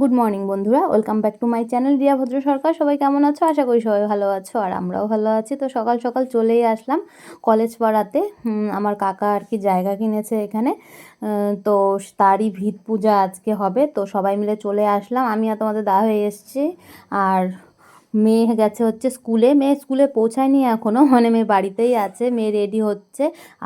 Good morning বন্ধুরা। Welcome back to my channel Riya Bhadra Sarkar সবাই কেমন আছো? আশা করি সবাই ভালো আছো, আর আমরাও ভালো আছি। তো সকাল সকাল চলেই আসলাম কলেজ পাড়াতে। আমার কাকা আর কি জায়গা কিনেছে এখানে। তো তারই ভিত পূজা আজকে হবে। তো সবাই মিলে চলে আসলাম। আমি আর তোমাদের দা হয়ে এসছি। আর মেয়ে গেছে হচ্ছে স্কুলে। মেয়ে স্কুলে পৌঁছায়নি এখনও মানে মেয়ে বাড়িতেই আছে, মেয়ে রেডি হচ্ছে।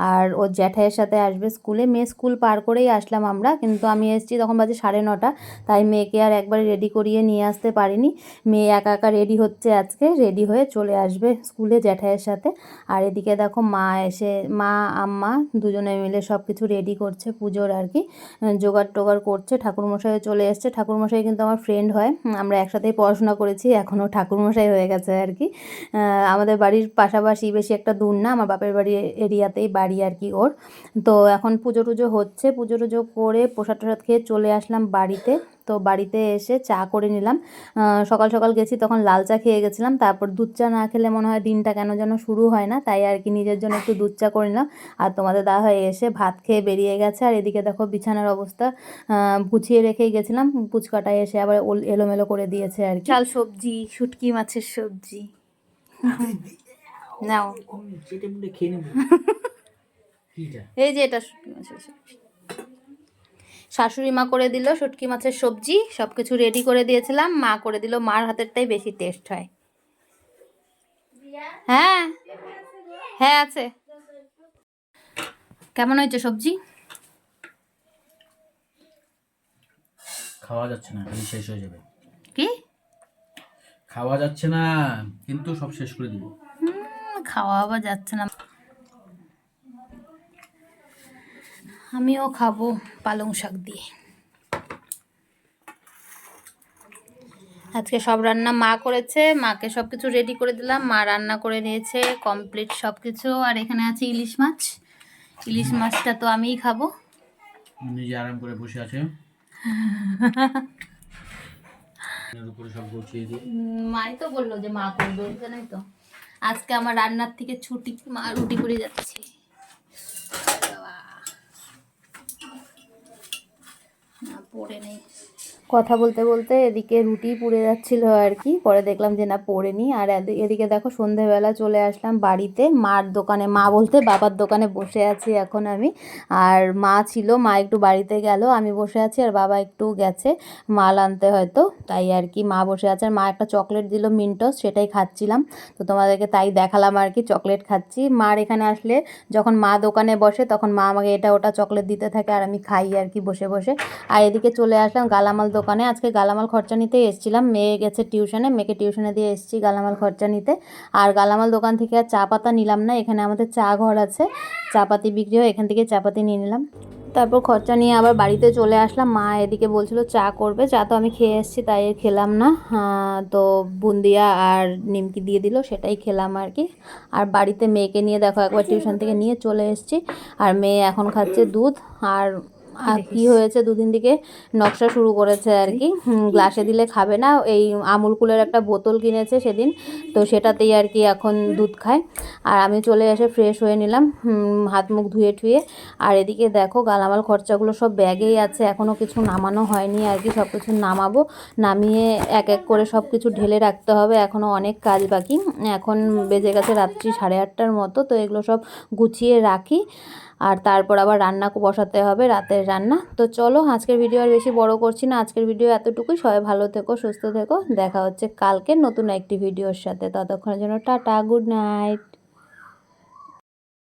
আর ওর জ্যাঠাইয়ের সাথে আসবে স্কুলে। মেয়ে স্কুল পার করেই আসলাম আমরা, কিন্তু আমি এসেছি তখন বাজে সাড়ে নটা, তাই মেয়েকে আর একবারে রেডি করিয়ে নিয়ে আসতে পারিনি। মেয়ে একা একা রেডি হচ্ছে আজকে রেডি হয়ে চলে আসবে স্কুলে জ্যাঠাইয়ের সাথে। আর এদিকে দেখো মা এসে, মা, আম্মা দুজনে মিলে সব কিছু রেডি করছে পুজোর আর কি। জোগাড় টোগাড় করছে ঠাকুরমশাই চলে এসছে। ঠাকুরমশাই কিন্তু আমার ফ্রেন্ড হয়। আমরা একসাথেই পড়াশোনা করেছি এখনও ঠাকুরমশাই হয়ে গেছে আর কি। আমাদের বাড়ির পাশাপাশি বেশি একটা দূর না, আমার বাপের বাড়ি এরিয়াতেই বাড়ি আর কি ওর। তো এখন পুজো টুজো হচ্ছে, পুজো টুজো করে প্রসাদ টসাদ খেয়ে চলে আসলাম বাড়িতে। তো বাড়িতে এসে চা করে নিলাম। সকাল সকাল গেছি তখন লাল চা খেয়ে গেছিলাম। তারপর দুধ চা না খেলে মনে হয় দিনটা কেন যেন শুরু হয় না। তাই আর কি নিজের জন্য একটু দুধ চা করে নিলাম। আর তোমাদের দাদা হয়ে এসে ভাত খেয়ে বেরিয়ে গেছে। আর এদিকে দেখো বিছানার অবস্থা। গুছিয়ে রেখেই গেছিলাম। পুচকাটায় এসে আবার ওল- এলোমেলো করে দিয়েছে আর কি। চাল সবজি শুটকি মাছের সবজি। নাও। এই যে এটা শুটকি মাছের সবজি। শাশুড়ি মা করে দিল শুটকি মাছের সবজি সব কিছু রেডি করে দিয়েছিলাম। মা করে দিল মার হাতেরটাই বেশি টেস্ট হয়। হ্যাঁ হ্যাঁ আছে। কেমন হয়েছে সবজি? খাওয়া যাচ্ছে না খালি শেষ হয়ে যাবে। কি? খাওয়া যাচ্ছে না কিন্তু সব শেষ করে দিব। হুম, খাওয়া আবার যাচ্ছে না। আমিও খাব পালং শাক দিয়ে। আজকে সব রান্না মা করেছে মাকে সব কিছু রেডি করে দিলাম মা রান্না করে নিয়েছে কমপ্লিট সব কিছু আর এখানে আছে ইলিশ মাছ। ইলিশ মাছটা তো আমিই খাব। নিজে আরাম করে বসে আছে। মাই তো বলল যে মা করবে জানাই তো। আজকে আমার রান্নার থেকে ছুটি মা রুটি করে যাচ্ছে। বাবা। পড়ে নেই। কথা বলতে বলতে এদিকে রুটি পুড়ে যাচ্ছিল আর কি। পরে দেখলাম যে না, পড়েনি। আর এদি- এদিকে দেখো সন্ধেবেলা চলে আসলাম বাড়িতে। মার দোকানে, মা বলতে বাবার দোকানে বসে আছি এখন আমি। আর মা ছিল, মা একটু বাড়িতে গেল, আমি বসে আছি আর বাবা একটু গেছে মাল আনতে হয়তো। তাই আর কি, মা বসে আছে। আর মা একটা চকলেট দিল মিন্টস, সেটাই খাচ্ছিলাম। তো তোমাদেরকে তাই দেখালাম আর কি, চকলেট খাচ্ছি। মার এখানে আসলে যখন মা দোকানে বসে, তখন মা আমাকে এটা ওটা চকলেট দিতে থাকে আর আমি খাই আর কি বসে বসে। আর এদিকে চলে আসলাম গালামাল দোকানে। আজকে গালামাল খরচা নিতে এসেছিলাম। মেয়ে গেছে টিউশনে, মেয়েকে টিউশনে দিয়ে এসেছি গালামাল খরচা নিতে। আর গালামাল দোকান থেকে আর চা পাতা নিলাম না, এখানে আমাদের চা ঘর আছে। চা পাতি বিক্রি হয়, এখান থেকে চা পাতি নিয়ে নিলাম। তারপর খরচা নিয়ে আবার বাড়িতে চলে আসলাম। মা এদিকে বলছিল চা করবে, চা তো আমি খেয়ে এসেছি, তাই খেলাম না। তো বুন্দিয়া আর নিমকি দিয়ে দিল, সেটাই খেলাম আর কি। আর বাড়িতে মেয়েকে নিয়ে দেখো একবার টিউশন থেকে নিয়ে চলে এসেছি। আর মেয়ে এখন খাচ্ছে দুধ, আর কি হয়েছে? দুদিন থেকে নকশা শুরু করেছে আর কি। গ্লাসে দিলে খাবে না। এই আমুল কুলের একটা বোতল কিনেছে সেদিন। তো সেটাতেই আর কি এখন দুধ খায়। আর আমি চলে এসে ফ্রেশ হয়ে নিলাম। হাত মুখ ধুয়ে টুয়ে। আর এদিকে দেখো, গালামাল খরচাগুলো সব ব্যাগেই আছে। এখনও কিছু নামানো হয়নি আর কি। সব কিছু নামাবো। নামিয়ে এক এক করে সব কিছু ঢেলে রাখতে হবে। এখনও অনেক কাজ বাকি। এখন বেজে গেছে রাত্রি সাড়ে আটটার মতো। তো এগুলো সব গুছিয়ে রাখি। আর তারপর আবার রান্না বসাতে হবে রাতের রান্না। তো চলো, আজকের ভিডিও আর বেশি বড় করছি না। আজকের ভিডিও এতটুকুই। সবাই ভালো থেকো, সুস্থ থেকো। দেখা হচ্ছে কালকে নতুন একটি ভিডিওর সাথে। ততক্ষণের জন্য টাটা গুড নাইট